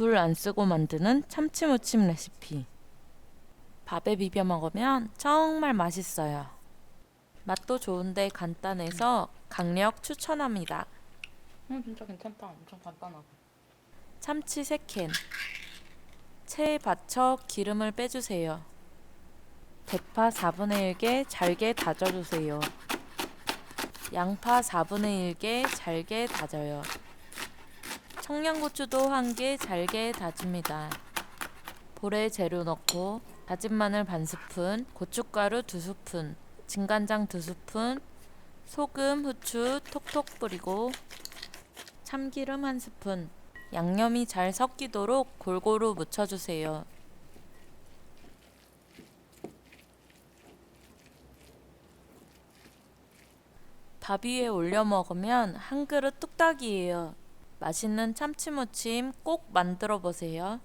불 안 쓰고 만드는 참치무침 레시피. 밥에 비벼 먹으면 정말 맛있어요. 맛도 좋은데 간단해서 강력 추천합니다. 음 진짜 괜찮다. 엄청 간단하고. 참치 3캔. 체에 받쳐 기름을 빼주세요. 대파 4분의 1개 잘게 다져주세요. 양파 4분의 1개 잘게 다져요. 청양고추도 1개 잘게 다집니다. 볼에 재료 넣고 다진 마늘 반 스푼, 고춧가루 2스푼, 진간장 2스푼, 소금, 후추 톡톡 뿌리고 참기름 1스푼, 양념이 잘 섞이도록 골고루 묻혀주세요. 밥 위에 올려 먹으면 한 그릇 뚝딱이에요. 맛있는 참치무침 꼭 만들어 보세요.